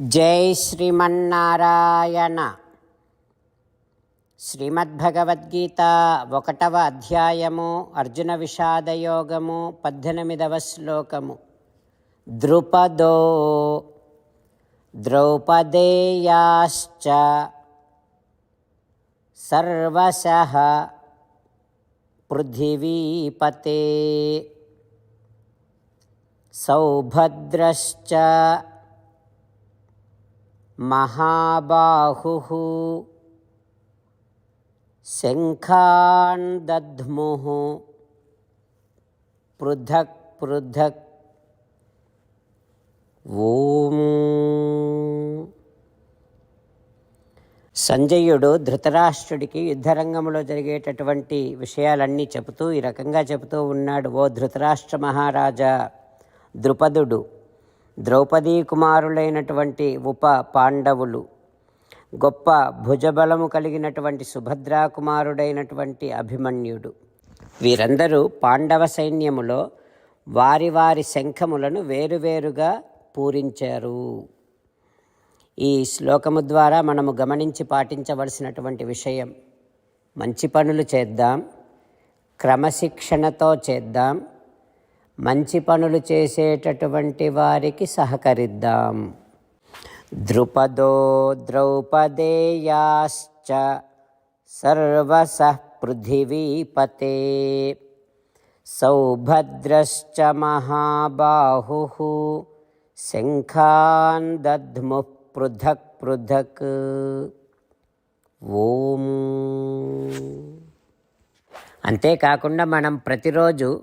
జై శ్రీమన్నారాయణ. శ్రీమద్భగవద్గీత ఒకటవ అధ్యాయము అర్జున విషాదయోగము పద్దెనిమిదవ శ్లోకము. ద్రుపదో ద్రౌపదేయాశ్చ సర్వశ పృథివీపతే సౌభద్రశ్చ महाबाहुः शङ्खान् दध्मुः पृथक् पृथक् ఓం సంజయుడు ధృతరాష్ట్రుడికి యుద్ధరంగంలో జరిగేటటువంటి విషయాలన్నీ చెబుతూ ఈ రకంగా చెబుతూ ఉన్నాడు ఓ ధృతరాష్ట్ర మహారాజా ద్రుపదుడు ద్రౌపదీ కుమారులైనటువంటి ఉప పాండవులు గొప్ప భుజబలము కలిగినటువంటి సుభద్రా కుమారుడైనటువంటి అభిమన్యుడు. వీరందరూ పాండవ సైన్యములో వారి వారి శంఖములను వేరువేరుగా పూరించారు. ఈ శ్లోకము ద్వారా మనము గమనించి పాటించవలసినటువంటి విషయం మంచి పనులు చేద్దాం క్రమశిక్షణతో చేద్దాం మంచి పనులు చేసేటటువంటి వారికి సహకరిద్దాం. ద్రుపదో ద్రౌపదేయాశ్చ సర్వస పృథివీపతే సౌభద్రశ్చ మహాబాహు శంఖాన్ దద్ము పృథక్ పృథక్. ఓం. అంతేకాకుండా మనం ప్రతిరోజు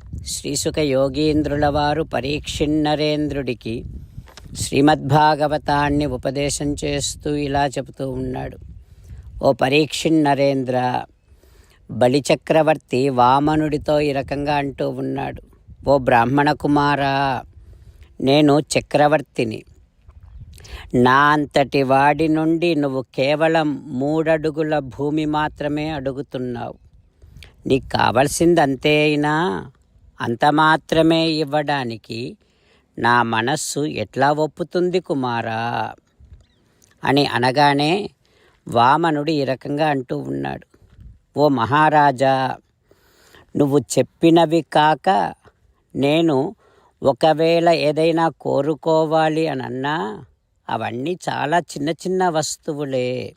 శ్రీసుక యోగీంద్రుల వారు పరీక్షిన్నరేంద్రుడికి శ్రీమద్భాగవతాన్ని ఉపదేశం చేస్తూ ఇలా చెబుతూ ఉన్నాడు. ఓ పరీక్షిన్నరేంద్ర బలిచక్రవర్తి వామనుడితో ఈ రకంగా అంటూ ఉన్నాడు. ఓ బ్రాహ్మణ కుమారా నేను చక్రవర్తిని. నా అంతటి వాడి నుండి నువ్వు కేవలం మూడడుగుల భూమి మాత్రమే అడుగుతున్నావు. నీకు కావలసింది అంతే అయినా అంత మాత్రమే ఇవ్వడానికి నా మనస్సు ఎట్లా ఒప్పుతుంది కుమారా? అని అనగానే వామనుడు ఈ రకంగా అంటూ ఉన్నాడు. ఓ మహారాజా నువ్వు చెప్పినవి కాక నేను ఒకవేళ ఏదైనా కోరుకోవాలి అని అన్నా అవన్నీ చాలా చిన్న చిన్న వస్తువులే.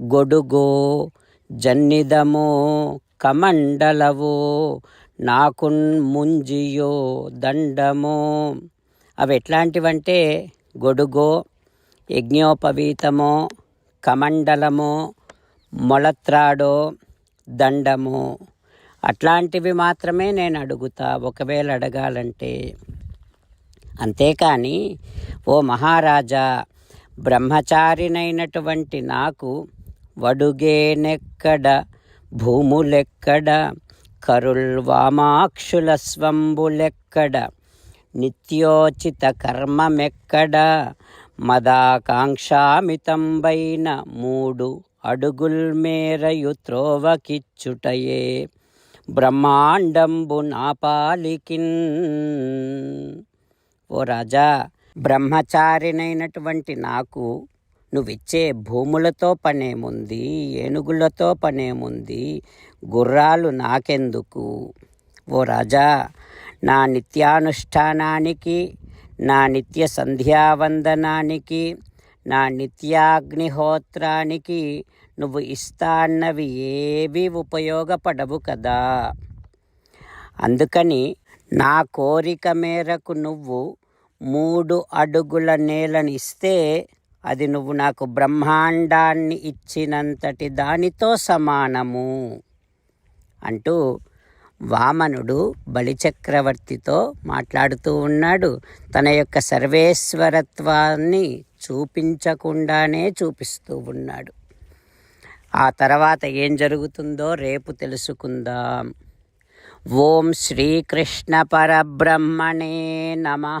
గొడుగు జన్నిదము కమండలవు నాకున్ ముంజియో దండమో. అవి ఎట్లాంటివంటే గొడుగో యజ్ఞోపవీతమో కమండలమో మొలత్రాడో దండము. అట్లాంటివి మాత్రమే నేను అడుగుతా ఒకవేళ అడగాలంటే. అంతేకాని ఓ మహారాజా బ్రహ్మచారినైనటువంటి నాకు వడుగేనెక్కడ భూములెక్కడ కరుల్ స్వంబులెక్కడ నిత్యోచిత కర్మమెక్కడ మదాకాంక్షామితంబైన మూడు అడుగుల్ మేరయు త్రోవకిచ్చుటయే. బ్రహ్మాండంబు నాపాలికిన్. ఓ రాజా బ్రహ్మచారినైనటువంటి నాకు నువ్విచ్చే భూములతో పనేముంది ఏనుగులతో పనేముంది గుర్రాలు నాకెందుకు? ఓ రాజా నా నిత్యానుష్ఠానానికి నా నిత్య సంధ్యావందనానికి నా నిత్యాగ్నిహోత్రానికి నువ్వు ఇస్తాన్నవి ఏవి ఉపయోగపడవు కదా? అందుకని నా కోరిక మేరకు నువ్వు మూడు అడుగుల నేలను ఇస్తే అది నువ్వు నాకు బ్రహ్మాండాన్ని ఇచ్చినంతటి దానితో సమానము అంటూ వామనుడు బలిచక్రవర్తితో మాట్లాడుతూ ఉన్నాడు. తన యొక్క సర్వేశ్వరత్వాన్ని చూపించకుండానే చూపిస్తూ ఉన్నాడు. ఆ తర్వాత ఏం జరుగుతుందో రేపు తెలుసుకుందాం. ఓం శ్రీకృష్ణ పరబ్రహ్మణే నమ.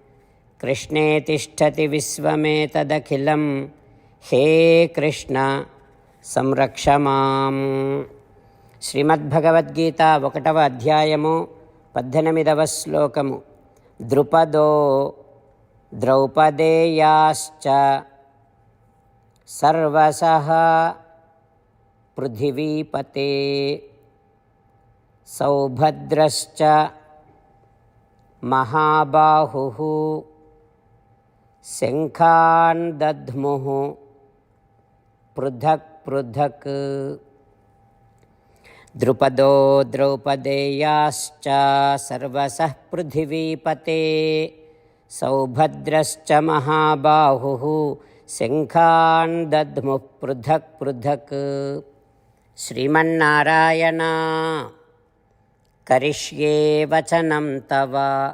कृष्णे तिष्ठति विश्वमेतदखिलं हे कृष्ण సంరక్ష మాం శ్రీమద్భగవద్గీత ఒకటవ అధ్యాయము పద్దెనిమిదవ శ్లోకము ద్రుపదో ద్రౌపదేయాశ్చ సర్వసః పృథివీపతే సౌభద్రశ్చ మహాబాహుः శంఖాన్ దద్ముः పృథక్ పృథక్. ద్రుపదో ద్రౌపదేయాశ్చ సర్వసః పృథివీపతే. సౌభద్రశ్చ మహాబాహుः. శంఖాన్ దద్ముః పృథక్ పృథక్. శ్రీమన్నారాయణ. కరిష్యే వచనం తవ.